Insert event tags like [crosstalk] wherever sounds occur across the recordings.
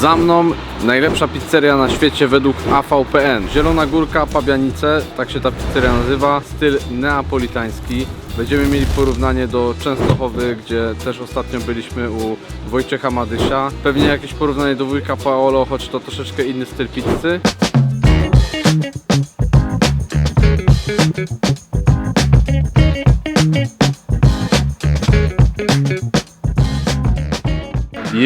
Za mną najlepsza pizzeria na świecie według AVPN. Zielona Górka, Pabianice, tak się ta pizzeria nazywa. Styl neapolitański. Będziemy mieli porównanie do Częstochowy, gdzie też ostatnio byliśmy u Wojciecha Madysia. Pewnie jakieś porównanie do wujka Paolo, choć to troszeczkę inny styl pizzy.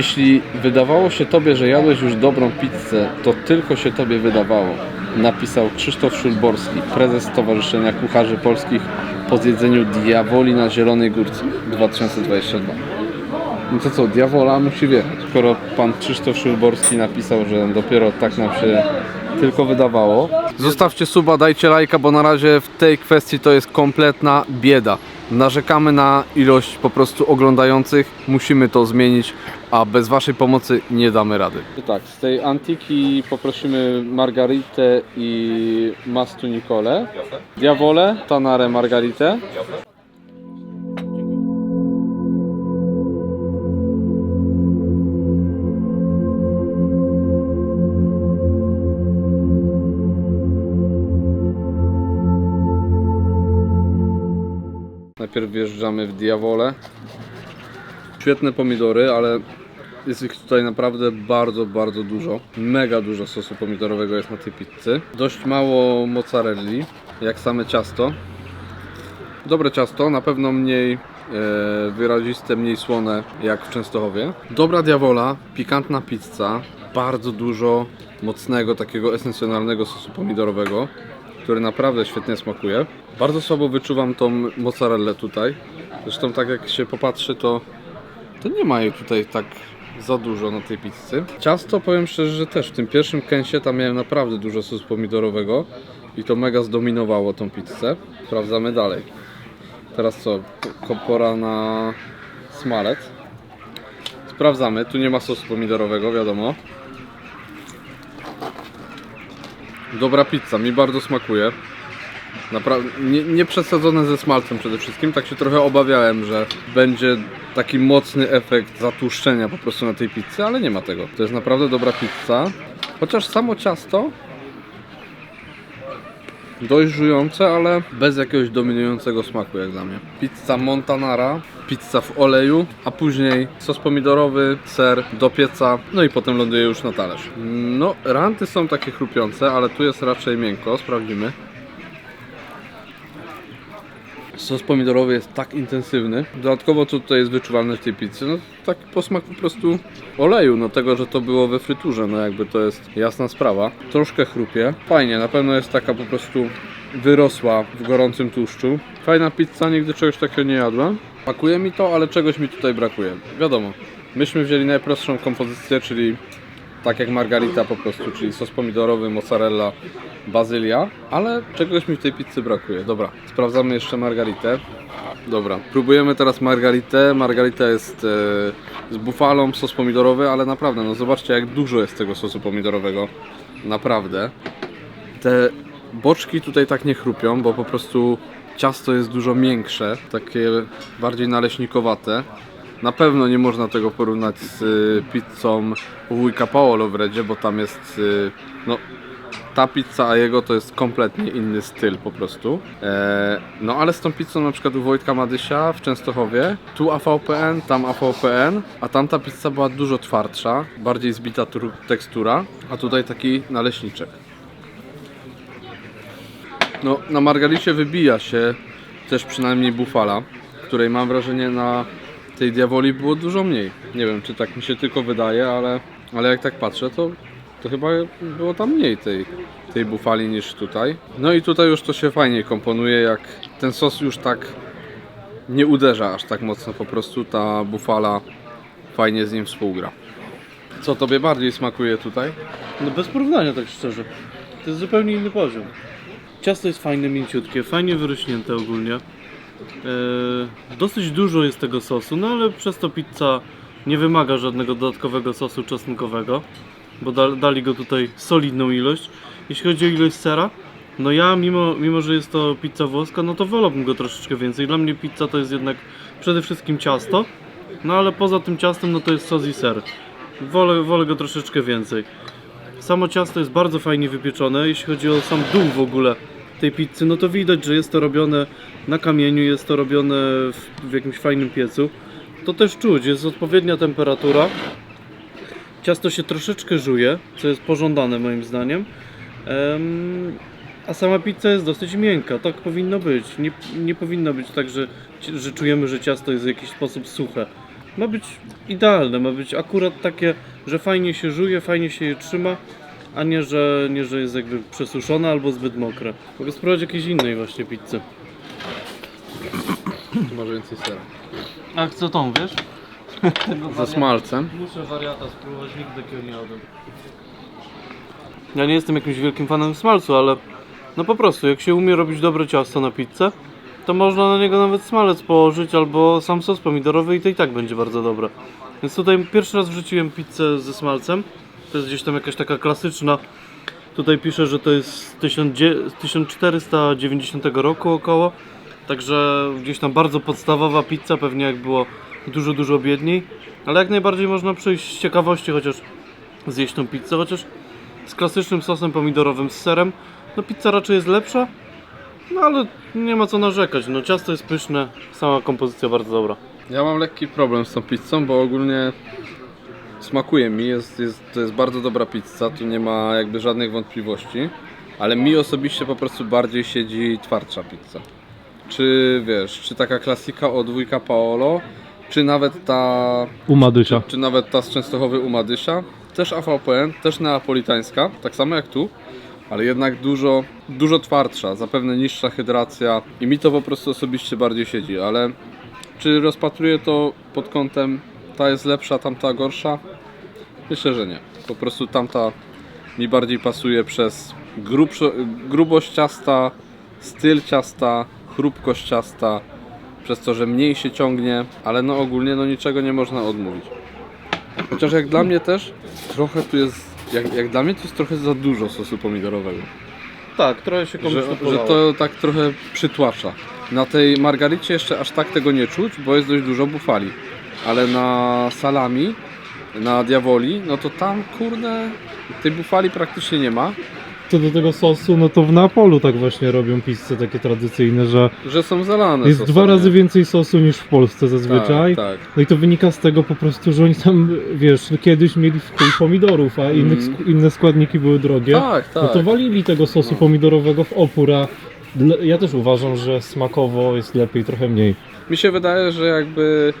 Jeśli wydawało się Tobie, że jadłeś już dobrą pizzę, to tylko się Tobie wydawało. Napisał Krzysztof Szulborski, prezes Stowarzyszenia Kucharzy Polskich po zjedzeniu Diawoli na Zielonej Górce 2022. No to co, Diawola musi wjechać. Skoro pan Krzysztof Szulborski napisał, że dopiero tak nam się tylko wydawało. Zostawcie suba, dajcie lajka, bo na razie w tej kwestii to jest kompletna bieda. Narzekamy na ilość po prostu oglądających, musimy to zmienić, a bez waszej pomocy nie damy rady. Tak, z tej antiki poprosimy margaritę i mastu Nicole. Diavole, tanare margaritę. Najpierw wjeżdżamy w Diavole. Świetne pomidory, ale jest ich tutaj naprawdę bardzo, bardzo dużo. Mega dużo sosu pomidorowego jest na tej pizzy. Dość mało mozzarelli, jak same ciasto. Dobre ciasto, na pewno mniej e, wyraziste, mniej słone jak w Częstochowie. Dobra diawola, pikantna pizza, bardzo dużo mocnego, takiego esencjonalnego sosu pomidorowego, który naprawdę świetnie smakuje. Bardzo słabo wyczuwam tą mozzarellę tutaj. Zresztą tak jak się popatrzy, to, to nie ma jej tutaj tak za dużo na tej pizzy. Ciasto powiem szczerze, że też w tym pierwszym kęsie tam miałem naprawdę dużo sosu pomidorowego i to mega zdominowało tą pizzę. Sprawdzamy dalej. Teraz co? Ko- Pora na smalec. Sprawdzamy. Tu nie ma sosu pomidorowego, wiadomo. Dobra pizza, mi bardzo smakuje. Naprawdę nie, nie przesadzone ze smalcem przede wszystkim. Tak się trochę obawiałem, że będzie taki mocny efekt zatłuszczenia po prostu na tej pizzy, ale nie ma tego. To jest naprawdę dobra pizza. Chociaż samo ciasto dość żujące, ale bez jakiegoś dominującego smaku jak dla mnie. Pizza Montanara, pizza w oleju, a później sos pomidorowy, ser do pieca, no i potem ląduje już na talerz. No, ranty są takie chrupiące, ale tu jest raczej miękko, sprawdzimy. Sos pomidorowy jest tak intensywny. Dodatkowo co tutaj jest wyczuwalne w tej pizzy? No tak posmak po prostu oleju, no tego, że to było we fryturze, no jakby to jest jasna sprawa. Troszkę chrupie. Fajnie, na pewno jest taka po prostu wyrosła w gorącym tłuszczu. Fajna pizza, nigdy czegoś takiego nie jadłem. Pakuje mi to, ale czegoś mi tutaj brakuje. Wiadomo, myśmy wzięli najprostszą kompozycję, czyli tak jak margarita po prostu, czyli sos pomidorowy, mozzarella, bazylia, ale czegoś mi w tej pizzy brakuje. Dobra, sprawdzamy jeszcze margaritę. Dobra, próbujemy teraz margaritę. Margarita jest e, z bufalą, sos pomidorowy, ale naprawdę, no zobaczcie jak dużo jest tego sosu pomidorowego. Naprawdę. Te boczki tutaj tak nie chrupią, bo po prostu ciasto jest dużo miększe, takie bardziej naleśnikowate. Na pewno nie można tego porównać z y, pizzą wujka Paolo w Redzie, bo tam jest y, no ta pizza a jego to jest kompletnie inny styl po prostu. E, no ale z tą pizzą na przykład u Wojtka Madysia w Częstochowie, tu AVPN, tam AVPN, a tamta pizza była dużo twardsza, bardziej zbita tekstura, a tutaj taki naleśniczek. No, na margaricie wybija się też przynajmniej bufala, której mam wrażenie na tej diawoli było dużo mniej. Nie wiem, czy tak mi się tylko wydaje, ale, ale jak tak patrzę, to, to chyba było tam mniej tej, tej bufali niż tutaj. No i tutaj już to się fajnie komponuje, jak ten sos już tak nie uderza aż tak mocno, po prostu ta bufala fajnie z nim współgra. Co tobie bardziej smakuje tutaj? No bez porównania tak szczerze. To jest zupełnie inny poziom. Ciasto jest fajne, mięciutkie, fajnie wyrośnięte ogólnie. Eee, dosyć dużo jest tego sosu, no ale przez to pizza nie wymaga żadnego dodatkowego sosu czosnkowego, bo da, dali go tutaj solidną ilość. Jeśli chodzi o ilość sera, no ja mimo, mimo, że jest to pizza włoska, no to wolałbym go troszeczkę więcej. Dla mnie pizza to jest jednak przede wszystkim ciasto, no ale poza tym ciastem no to jest sos i ser. Wolę, wolę go troszeczkę więcej. Samo ciasto jest bardzo fajnie wypieczone, jeśli chodzi o sam dół w ogóle tej pizzy, no to widać, że jest to robione na kamieniu, jest to robione w, w jakimś fajnym piecu. To też czuć, jest odpowiednia temperatura. Ciasto się troszeczkę żuje, co jest pożądane moim zdaniem. Em, a sama pizza jest dosyć miękka, tak powinno być. Nie, nie powinno być tak, że, że czujemy, że ciasto jest w jakiś sposób suche. Ma być idealne, ma być akurat takie, że fajnie się żuje, fajnie się je trzyma, a nie, że, nie, że jest jakby przesuszone albo zbyt mokre. Mogę spróbować jakiejś innej właśnie pizzy. Może więcej sera. A co tą, wiesz? [laughs] Ze smalcem. Muszę wariata spróbować, nigdy takiego nie jadłem. Ja nie jestem jakimś wielkim fanem smalcu, ale no po prostu, jak się umie robić dobre ciasto na pizzę, to można na niego nawet smalec położyć albo sam sos pomidorowy i to i tak będzie bardzo dobre. Więc tutaj pierwszy raz wrzuciłem pizzę ze smalcem. To jest gdzieś tam jakaś taka klasyczna. Tutaj pisze, że to jest z 1490 roku około. Także gdzieś tam bardzo podstawowa pizza, pewnie jak było dużo, dużo biedniej. Ale jak najbardziej można przyjść z ciekawości chociaż zjeść tą pizzę, chociaż z klasycznym sosem pomidorowym z serem. No pizza raczej jest lepsza, no ale nie ma co narzekać. No ciasto jest pyszne, sama kompozycja bardzo dobra. Ja mam lekki problem z tą pizzą, bo ogólnie smakuje mi, jest, jest, to jest bardzo dobra pizza, tu nie ma jakby żadnych wątpliwości, ale mi osobiście po prostu bardziej siedzi twardsza pizza. Czy wiesz, czy taka klasika o dwójka Paolo, czy nawet ta, Umadysia. czy nawet ta z Częstochowy Umadysia, też AVPN, też neapolitańska, tak samo jak tu, ale jednak dużo, dużo twardsza, zapewne niższa hydracja i mi to po prostu osobiście bardziej siedzi, ale czy rozpatruję to pod kątem ta jest lepsza, tamta gorsza? Myślę, że nie. Po prostu tamta mi bardziej pasuje przez grubszo, grubość ciasta, styl ciasta, chrupkość ciasta, przez to, że mniej się ciągnie, ale no ogólnie no niczego nie można odmówić. Chociaż jak dla mnie też trochę tu jest, jak, jak dla mnie to jest trochę za dużo sosu pomidorowego Tak, trochę się komuś że, to że to tak trochę przytłacza. Na tej margaricie jeszcze aż tak tego nie czuć, bo jest dość dużo bufali. Ale na salami, na diawoli, no to tam kurde tej bufali praktycznie nie ma. Co do tego sosu, no to w Neapolu tak właśnie robią pizze takie tradycyjne, że Że są zalane. jest sosem, dwa nie? razy więcej sosu niż w Polsce zazwyczaj. Tak, tak. No i to wynika z tego po prostu, że oni tam, wiesz, kiedyś mieli w chuj pomidorów, a innych, sk- inne składniki były drogie. Tak, tak. No to walili tego sosu No. pomidorowego w opór, a dla- ja też uważam, że smakowo jest lepiej trochę mniej. Mi się wydaje, że jakby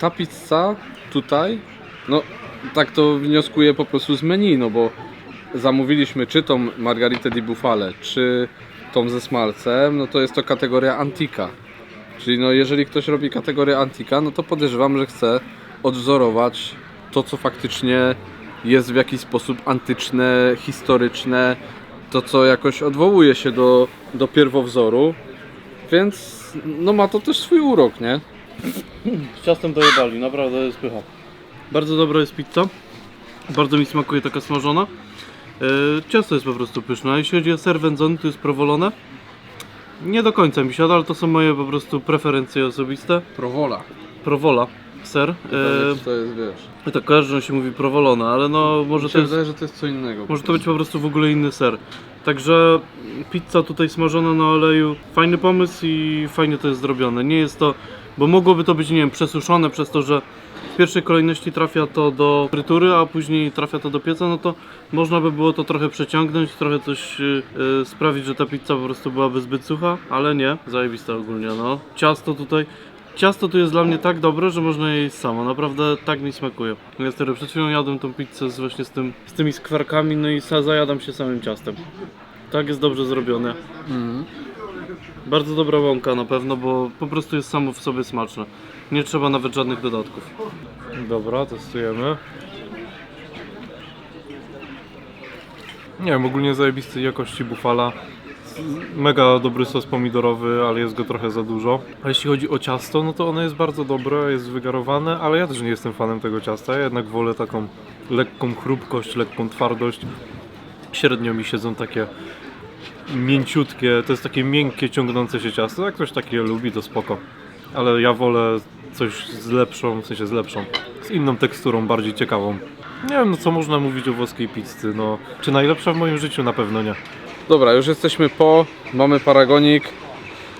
ta pizza tutaj, no tak to wnioskuję po prostu z menu, no bo zamówiliśmy czy tą margaritę di bufale, czy tą ze smalcem, no to jest to kategoria antika. Czyli no jeżeli ktoś robi kategorię antika, no to podejrzewam, że chce odwzorować to, co faktycznie jest w jakiś sposób antyczne, historyczne, to co jakoś odwołuje się do, do pierwowzoru, więc no ma to też swój urok, nie? Z ciastem dojebali, naprawdę jest pycha. Bardzo dobra jest pizza. Bardzo mi smakuje taka smażona. E, ciasto jest po prostu pyszne. A jeśli chodzi o ser wędzony, to jest prowolone. Nie do końca mi siada, ale to są moje po prostu preferencje osobiste. Prowola. Prowola, ser. Pewnie, E, czy to jest, wiesz. tak że się mówi prowolone, ale no może Mi to się jest... wydaje, że to jest co innego. Może to być po prostu w ogóle inny ser. Także pizza tutaj smażona na oleju, fajny pomysł i fajnie to jest zrobione. Nie jest to, bo mogłoby to być, nie wiem, przesuszone przez to, że w pierwszej kolejności trafia to do frytury, a później trafia to do pieca, no to można by było to trochę przeciągnąć, trochę coś yy, sprawić, że ta pizza po prostu byłaby zbyt sucha, ale nie, zajebista ogólnie, no. Ciasto tutaj, ciasto tu jest dla mnie tak dobre, że można je jeść samo, naprawdę tak mi smakuje. Ja wtedy przed chwilą jadłem tą pizzę z właśnie z, tym, z tymi skwarkami, no i zajadam się samym ciastem. Tak jest dobrze zrobione. Mhm. Bardzo dobra łąka na pewno, bo po prostu jest samo w sobie smaczne. Nie trzeba nawet żadnych dodatków. Dobra, testujemy. Nie wiem, ogólnie zajebistej jakości bufala. Mega dobry sos pomidorowy, ale jest go trochę za dużo. A jeśli chodzi o ciasto, no to ono jest bardzo dobre, jest wygarowane, ale ja też nie jestem fanem tego ciasta. Ja jednak wolę taką lekką chrupkość, lekką twardość. Średnio mi siedzą takie mięciutkie, to jest takie miękkie, ciągnące się ciasto. Jak ktoś takie lubi, to spoko. Ale ja wolę coś z lepszą, w sensie z lepszą, z inną teksturą, bardziej ciekawą. Nie wiem, no co można mówić o włoskiej pizzy, no. Czy najlepsza w moim życiu? Na pewno nie. Dobra, już jesteśmy po, mamy paragonik.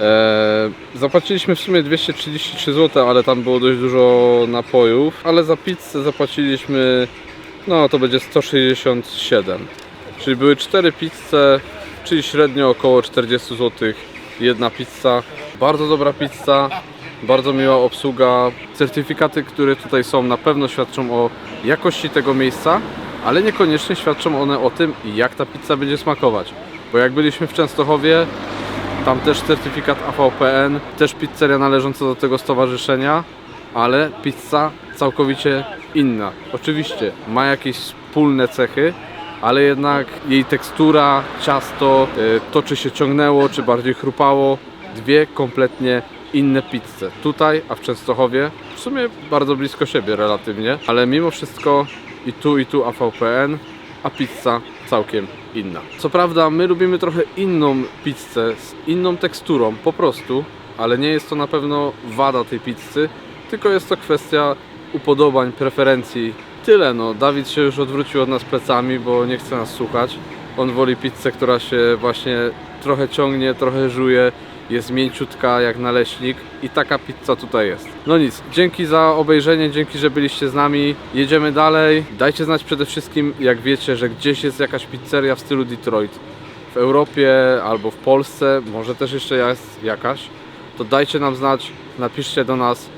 Eee, zapłaciliśmy w sumie 233 zł, ale tam było dość dużo napojów, ale za pizzę zapłaciliśmy, no to będzie 167. Czyli były 4 pizze, czyli średnio około 40 zł jedna pizza. Bardzo dobra pizza, bardzo miła obsługa. Certyfikaty, które tutaj są, na pewno świadczą o jakości tego miejsca, ale niekoniecznie świadczą one o tym, jak ta pizza będzie smakować. Bo jak byliśmy w Częstochowie, tam też certyfikat AVPN, też pizzeria należąca do tego stowarzyszenia, ale pizza całkowicie inna. Oczywiście ma jakieś wspólne cechy, ale jednak jej tekstura, ciasto, y, to czy się ciągnęło, czy bardziej chrupało, dwie kompletnie inne pizze. Tutaj, a w Częstochowie, w sumie bardzo blisko siebie relatywnie, ale mimo wszystko i tu i tu AVPN, a pizza całkiem inna. Co prawda my lubimy trochę inną pizzę z inną teksturą po prostu, ale nie jest to na pewno wada tej pizzy, tylko jest to kwestia upodobań, preferencji. Tyle no, Dawid się już odwrócił od nas plecami, bo nie chce nas słuchać. On woli pizzę, która się właśnie trochę ciągnie, trochę żuje, jest mięciutka jak naleśnik i taka pizza tutaj jest. No nic, dzięki za obejrzenie, dzięki, że byliście z nami. Jedziemy dalej. Dajcie znać przede wszystkim, jak wiecie, że gdzieś jest jakaś pizzeria w stylu Detroit. W Europie albo w Polsce, może też jeszcze jest jakaś. To dajcie nam znać, napiszcie do nas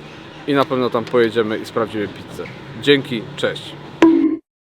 i na pewno tam pojedziemy i sprawdzimy pizzę. Dzięki, cześć.